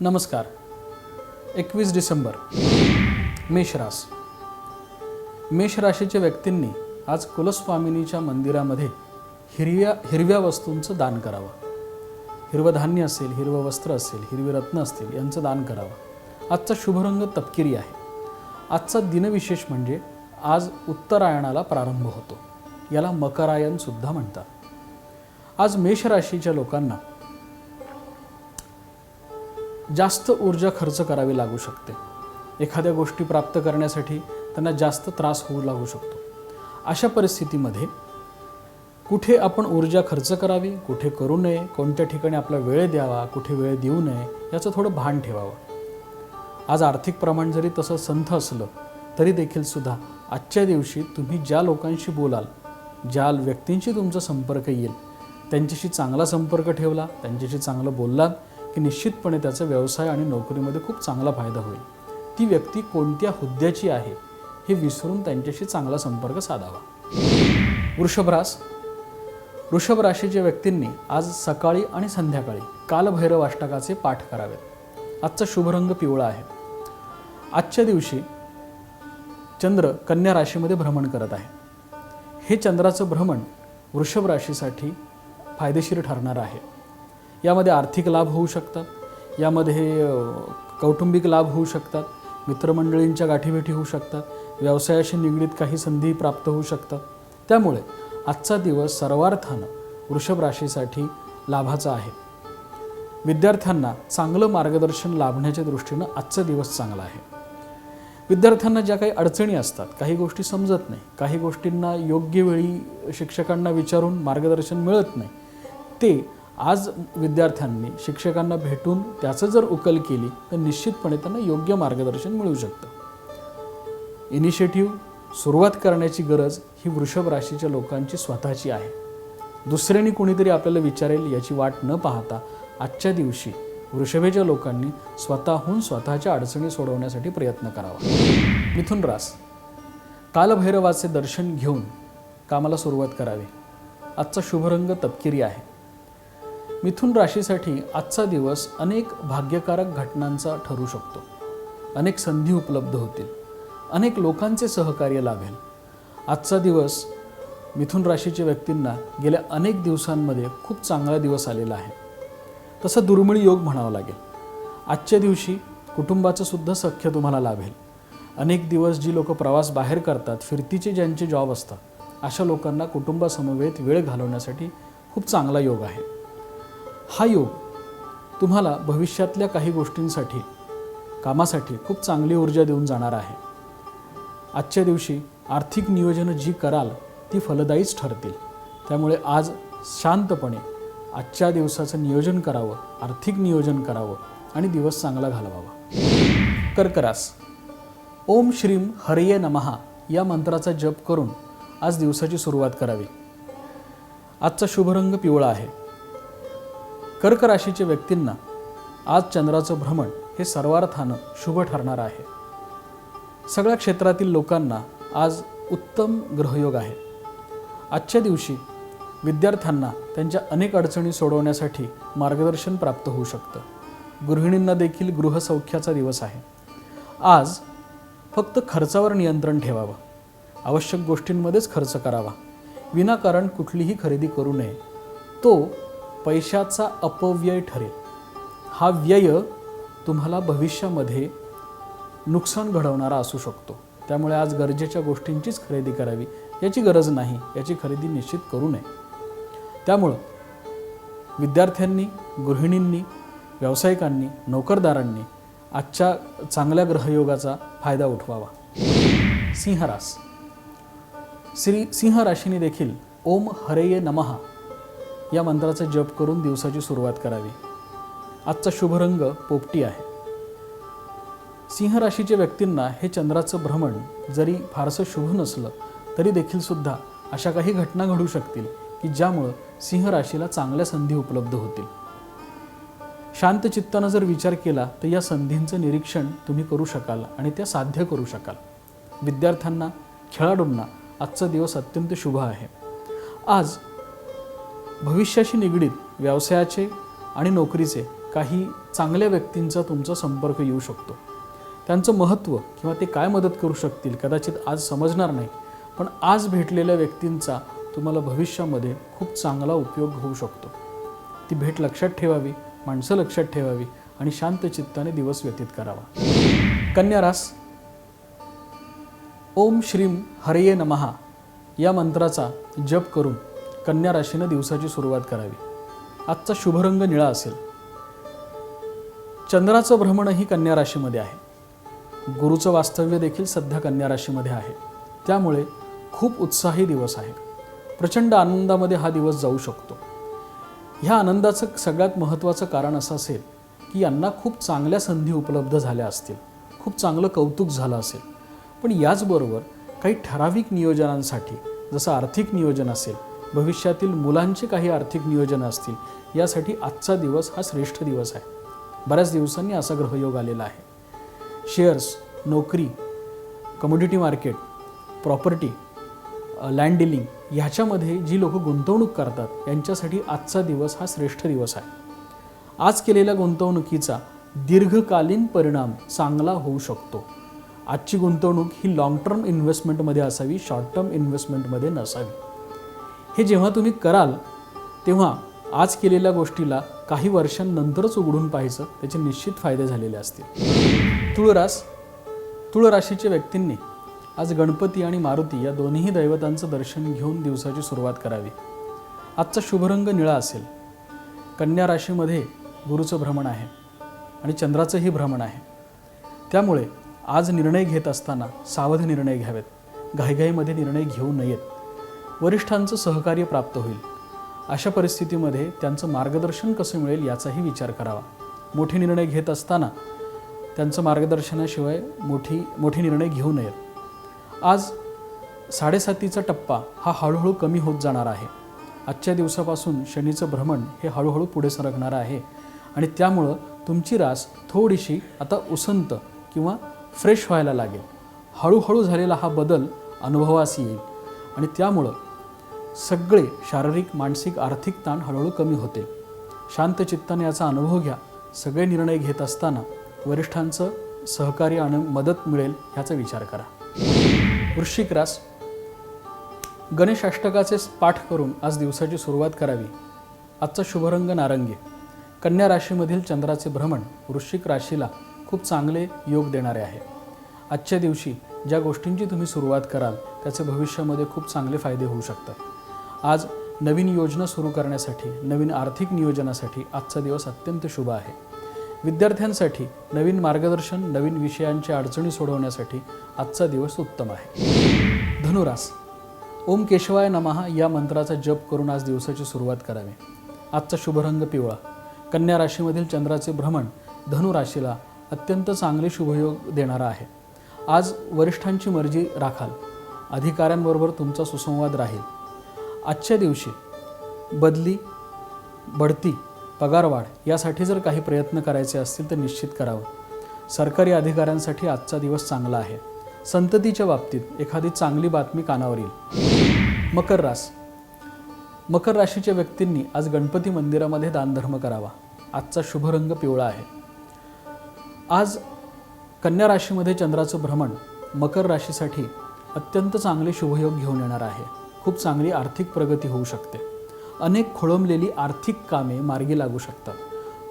नमस्कार. एकवीस डिसेंबर मेषरास मेष राशीच्या व्यक्तींनी आज कुलस्वामिनीच्या मंदिरामध्ये हिरव्या हिरव्या वस्तूंचं दान करावं. हिरवं धान्य असेल हिरवं वस्त्र असेल हिरवी रत्न असतील यांचं दान करावं. आजचा शुभरंग तपकिरी आहे. आजचा दिनविशेष म्हणजे आज उत्तरायणाला प्रारंभ होतो. याला मकरायन सुद्धा म्हणतात. आज मेष राशीच्या लोकांना जास्त ऊर्जा खर्च करावी लागू शकते. एखाद्या गोष्टी प्राप्त करण्यासाठी त्यांना जास्त त्रास होऊ लागू शकतो. अशा परिस्थितीमध्ये कुठे आपण ऊर्जा खर्च करावी कुठे करू नये कोणत्या ठिकाणी आपला वेळ द्यावा कुठे वेळ देऊ नये याचं थोडं भान ठेवावं. आज आर्थिक प्रमाण जरी तसं संथ असलं तरी देखील सुद्धा आजच्या दिवशी तुम्ही ज्या लोकांशी बोलाल ज्या व्यक्तींशी तुमचा संपर्क येईल त्यांच्याशी चांगला संपर्क ठेवला त्यांच्याशी चांगलं बोललात की निश्चितपणे त्याचा व्यवसाय आणि नोकरीमध्ये खूप चांगला फायदा होईल. ती व्यक्ती कोणत्या हुद्द्याची आहे हे विसरून त्यांच्याशी चांगला संपर्क साधावा. वृषभरास वृषभ राशीच्या व्यक्तींनी आज सकाळी आणि संध्याकाळी कालभैरव अष्टकाचे पाठ करावेत. आजचा शुभरंग पिवळा आहे. आजच्या दिवशी चंद्र कन्या राशीमध्ये भ्रमण करत आहे. हे चंद्राचं भ्रमण वृषभ राशीसाठी फायदेशीर ठरणार आहे. यामध्ये आर्थिक लाभ होऊ शकतात. यामध्ये कौटुंबिक लाभ होऊ शकतात. मित्रमंडळींच्या गाठीभेटी होऊ शकतात. व्यवसायाशी निगडीत काही संधी प्राप्त होऊ शकतात. त्यामुळे आजचा दिवस सर्वार्थानं वृषभ राशीसाठी लाभाचा आहे. विद्यार्थ्यांना चांगलं मार्गदर्शन लाभण्याच्या दृष्टीनं आजचा दिवस चांगला आहे. विद्यार्थ्यांना ज्या काही अडचणी असतात काही गोष्टी समजत नाही काही गोष्टींना योग्य वेळी शिक्षकांना विचारून मार्गदर्शन मिळत नाही ते आज विद्यार्थ्यांनी शिक्षकांना भेटून त्याचं जर उकल केली तर निश्चितपणे त्यांना योग्य मार्गदर्शन मिळू शकतं. इनिशिएटिव्ह सुरुवात करण्याची गरज ही वृषभ राशीच्या लोकांची स्वतःची आहे. दुसऱ्याने कोणीतरी आपल्याला विचारेल याची वाट न पाहता आजच्या दिवशी वृषभेच्या लोकांनी स्वतःहून स्वतःच्या अडचणी सोडवण्यासाठी प्रयत्न करावा. मिथुन रास कालभैरवाचे दर्शन घेऊन कामाला सुरुवात करावी. आजचा शुभरंग तपकिरी आहे. मिथुन राशीसाठी आजचा दिवस अनेक भाग्यकारक घटनांचा ठरू शकतो. अनेक संधी उपलब्ध होतील. अनेक लोकांचे सहकार्य लाभेल. आजचा दिवस मिथुन राशीच्या व्यक्तींना गेल्या अनेक दिवसांमध्ये खूप चांगला दिवस आलेला आहे. तसं दुर्मिळ योग म्हणावा लागेल. आजच्या दिवशी कुटुंबाचं सुद्धा सख्य तुम्हाला लाभेल. अनेक दिवस जी लोक प्रवास बाहेर करतात फिरतीचे ज्यांचे जॉब असतात अशा लोकांना कुटुंबासमवेत वेळ घालवण्यासाठी खूप चांगला योग आहे. हा योग तुम्हाला भविष्यातल्या काही गोष्टींसाठी कामासाठी खूप चांगली ऊर्जा देऊन जाणार आहे. आजच्या दिवशी आर्थिक नियोजनं जी कराल ती फलदायीच ठरतील. त्यामुळे आज शांतपणे आजच्या दिवसाचं नियोजन करावं आर्थिक नियोजन करावं आणि दिवस चांगला घालवावा. कर्करास. ओम श्रीम हरये नमहा या मंत्राचा जप करून आज दिवसाची सुरुवात करावी. आजचा शुभरंग पिवळा आहे. कर्क राशीच्या व्यक्तींना आज चंद्राचं भ्रमण हे सर्वार्थानं शुभ ठरणार आहे. सगळ्या क्षेत्रातील लोकांना आज उत्तम ग्रहयोग आहे. आजच्या दिवशी विद्यार्थ्यांना त्यांच्या अनेक अडचणी सोडवण्यासाठी मार्गदर्शन प्राप्त होऊ शकतं. गृहिणींना देखील गृहसौख्याचा दिवस आहे. आज फक्त खर्चावर नियंत्रण ठेवावं. आवश्यक गोष्टींमध्येच खर्च करावा. विनाकारण कुठलीही खरेदी करू नये. तो पैशाचा अपव्यय ठरेल. हा व्यय तुम्हाला भविष्यामध्ये नुकसान घडवणारा असू शकतो. त्यामुळे आज गरजेच्या गोष्टींचीच खरेदी करावी याची गरज नाही याची खरेदी निश्चित करू नये. त्यामुळं विद्यार्थ्यांनी गृहिणींनी व्यावसायिकांनी नोकरदारांनी आजच्या चांगल्या ग्रहयोगाचा फायदा उठवावा. सिंहरास श्री सिंह राशीने देखील ओम हरेये नमहा या मंत्राचा जप करून दिवसाची सुरुवात करावी. आजचा शुभरंग पोपटी आहे. सिंह राशीच्या व्यक्तींना हे चंद्राचं भ्रमण जरी फारसं शुभ नसलं तरी देखील सुद्धा अशा काही घटना घडू शकतील की ज्यामुळं सिंह राशीला चांगल्या संधी उपलब्ध होतील. शांत चित्तानं जर विचार केला तर या संधींचं निरीक्षण तुम्ही करू शकाल आणि त्या साध्य करू शकाल. विद्यार्थ्यांना खेळाडूंना आजचा दिवस अत्यंत शुभ आहे. आज भविष्याशी निगडीत व्यवसायाचे आणि नोकरीचे काही चांगल्या व्यक्तींचा तुमचा संपर्क येऊ शकतो. त्यांचं महत्त्व किंवा ते काय मदत करू शकतील कदाचित आज समजणार नाही पण आज भेटलेल्या व्यक्तींचा तुम्हाला भविष्यामध्ये खूप चांगला उपयोग होऊ शकतो. ती भेट लक्षात ठेवावी माणसं लक्षात ठेवावी आणि शांत चित्ताने दिवस व्यतीत करावा. कन्या रास. ओम श्रीम हरये नमहा या मंत्राचा जप करून कन्या राशीनं दिवसाची सुरुवात करावी. आजचा शुभरंग निळा असेल. चंद्राचं भ्रमणही कन्या राशीमध्ये आहे. गुरुचं वास्तव्य देखील सध्या कन्या राशीमध्ये आहे. त्यामुळे खूप उत्साही दिवस आहे. प्रचंड आनंदामध्ये हा दिवस जाऊ शकतो. ह्या आनंदाचं सगळ्यात महत्त्वाचं कारण असं असेल की यांना खूप चांगल्या संधी उपलब्ध झाल्या असतील. खूप चांगलं कौतुक झालं असेल. पण याचबरोबर काही ठराविक नियोजनांसाठी जसं आर्थिक नियोजन असेल भविष्यातील मुलांचे काही आर्थिक नियोजन असतील यासाठी आजचा दिवस हा श्रेष्ठ दिवस आहे. बऱ्याच दिवसांनी असा ग्रहयोग आलेला आहे. शेअर्स नोकरी commodity market property land dealing ह्याच्यामध्ये जी लोक गुंतवणूक करतात यांच्यासाठी आजचा दिवस हा श्रेष्ठ दिवस आहे. आज केलेल्या गुंतवणुकीचा दीर्घकालीन परिणाम चांगला होऊ शकतो. आजची गुंतवणूक ही लाँग टर्म इन्व्हेस्टमेंटमध्ये असावी शॉर्ट टर्म इन्व्हेस्टमेंटमध्ये नसावी. हे जेव्हा तुम्ही कराल तेव्हा आज केलेल्या गोष्टीला काही वर्षांनंतरच उघडून पाहायचं त्याचे निश्चित फायदे झालेले असतील. तुळरास तुळराशीच्या व्यक्तींनी आज गणपती आणि मारुती या दोन्ही दैवतांचं दर्शन घेऊन दिवसाची सुरुवात करावी. आजचा शुभरंग निळा असेल. कन्या राशीमध्ये गुरुचं भ्रमण आहे आणि चंद्राचंही भ्रमण आहे. त्यामुळे आज निर्णय घेत असताना सावध निर्णय घ्यावेत. घाईघाईमध्ये निर्णय घेऊ नयेत. वरिष्ठांचं सहकार्य प्राप्त होईल. अशा परिस्थितीमध्ये त्यांचं मार्गदर्शन कसं मिळेल याचाही विचार करावा. मोठे निर्णय घेत असताना त्यांचं मार्गदर्शनाशिवाय मोठी मोठे निर्णय घेऊ नयेत आज साडेसातीचा टप्पा हा हळूहळू कमी होत जाणार आहे. आजच्या दिवसापासून शनीचं भ्रमण हे हळूहळू पुढे सरकणार आहे आणि त्यामुळं तुमची रास थोडीशी आता उसंत किंवा फ्रेश व्हायला लागेल. हळूहळू झालेला हा बदल अनुभवास येईल आणि त्यामुळं सगळे शारीरिक मानसिक आर्थिक ताण हळूहळू कमी होते. शांत चित्ताने याचा अनुभव घ्या. सगळे निर्णय घेत असताना वरिष्ठांचं सहकार्य आणि मदत मिळेल ह्याचा विचार करा. वृश्चिक रास. गणेश अष्टकाचे पाठ करून आज दिवसाची सुरुवात करावी. आजचा शुभरंग नारंगी. कन्या राशीमधील चंद्राचे भ्रमण वृश्चिक राशीला खूप चांगले योग देणारे आहे. आजच्या दिवशी ज्या गोष्टींची तुम्ही सुरुवात कराल त्याचे भविष्यामध्ये खूप चांगले फायदे होऊ शकतात. आज नवीन योजना सुरू करण्यासाठी नवीन आर्थिक नियोजनासाठी आजचा दिवस अत्यंत शुभ आहे. विद्यार्थ्यांसाठी नवीन मार्गदर्शन नवीन विषयांच्या अडचणी सोडवण्यासाठी आजचा दिवस उत्तम आहे. धनुरास ओम केशवाय नमहा या मंत्राचा जप करून आज दिवसाची सुरुवात करावी. आजचा शुभरंग पिवळा. कन्या राशीमधील चंद्राचे भ्रमण धनु राशीला अत्यंत चांगले शुभयोग देणारा आहे. आज वरिष्ठांची मर्जी राखाल. अधिकाऱ्यांबरोबर तुमचा सुसंवाद राहील. आजच्या दिवशी बदली बढती पगारवाढ यासाठी जर काही प्रयत्न करायचे असतील तर निश्चित करावं. सरकारी अधिकाऱ्यांसाठी आजचा दिवस चांगला आहे. संततीच्या बाबतीत एखादी चांगली बातमी कानावर येईल. मकर रास. मकर राशीच्या व्यक्तींनी आज गणपती मंदिरामध्ये दानधर्म करावा. आजचा शुभ रंग पिवळा आहे. आज कन्या राशीमध्ये चंद्राचं भ्रमण मकर राशीसाठी अत्यंत चांगले शुभयोग घेऊन येणार आहे. खूप चांगली आर्थिक प्रगती होऊ शकते. अनेक खोळंबलेली आर्थिक कामे मार्गी लागू शकतात.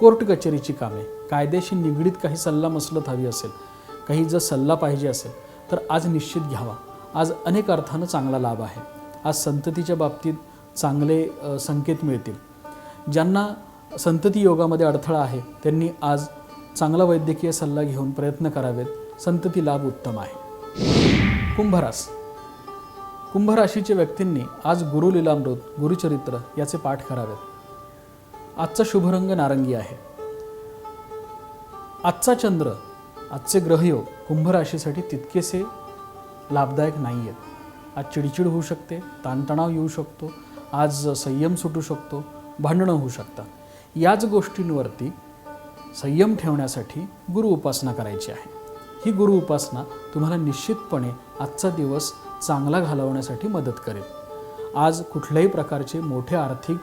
कोर्ट कचेरीची कामे कायद्याशी निगडीत काही सल्ला मसलत हवी असेल काही जर सल्ला पाहिजे असेल तर आज निश्चित घ्यावा. आज अनेक अर्थानं चांगला लाभ आहे. आज संततीच्या बाबतीत चांगले संकेत मिळतील. ज्यांना संतती योगामध्ये अडथळा आहे त्यांनी आज चांगला वैद्यकीय सल्ला घेऊन प्रयत्न करावेत. संतती लाभ उत्तम आहे. कुंभरास कुंभ राशीच्या व्यक्तींनी आज गुरुलीलामृत गुरुचरित्र याचे पाठ करावेत. आजचा शुभरंग नारंगी आहे. आजचा चंद्र आजचे ग्रहयोग कुंभ राशीसाठी तितकेसे लाभदायक नाही आहेत आज चिडचिड होऊ शकते ताणतणाव येऊ शकतो आज संयम सुटू शकतो भांडणं होऊ शकतात. याच गोष्टींवरती संयम ठेवण्यासाठी गुरु उपासना करायची आहे. ही गुरु उपासना तुम्हाला निश्चितपणे आजचा दिवस चांगला घालवण्यासाठी मदत करेल. आज कुठल्याही प्रकारचे मोठे आर्थिक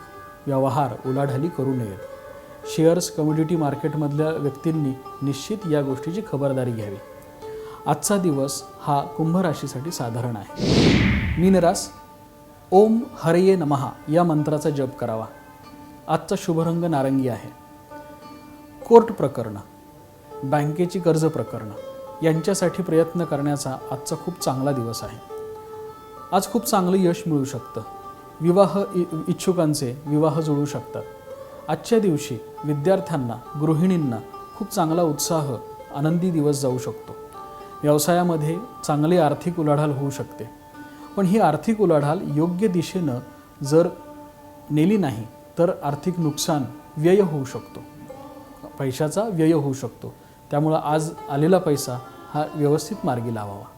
व्यवहार उलाढाली करू नयेत. शेअर्स कम्युनिटी मार्केटमधल्या व्यक्तींनी निश्चित या गोष्टीची खबरदारी घ्यावी. आजचा दिवस हा कुंभ राशीसाठी साधारण आहे. मीनरास ओम हरये नमहा या मंत्राचा जप करावा. आजचा शुभरंग नारंगी आहे. कोर्ट प्रकरणं बँकेची कर्ज प्रकरणं यांच्यासाठी प्रयत्न करण्याचा आजचा खूप चांगला दिवस आहे. आज खूप चांगलं यश मिळू शकतं. विवाह इ इच्छुकांचे विवाह जुळू शकतात. आजच्या दिवशी विद्यार्थ्यांना गृहिणींना खूप चांगला उत्साह आनंदी दिवस जाऊ शकतो. व्यवसायामध्ये चांगली आर्थिक उलाढाल होऊ शकते. पण ही आर्थिक उलाढाल योग्य दिशेनं जर नेली नाही तर आर्थिक नुकसान व्यय होऊ शकतो. पैशाचा व्यय होऊ शकतो. त्यामुळं आज आलेला पैसा हा व्यवस्थित मार्गी लावावा.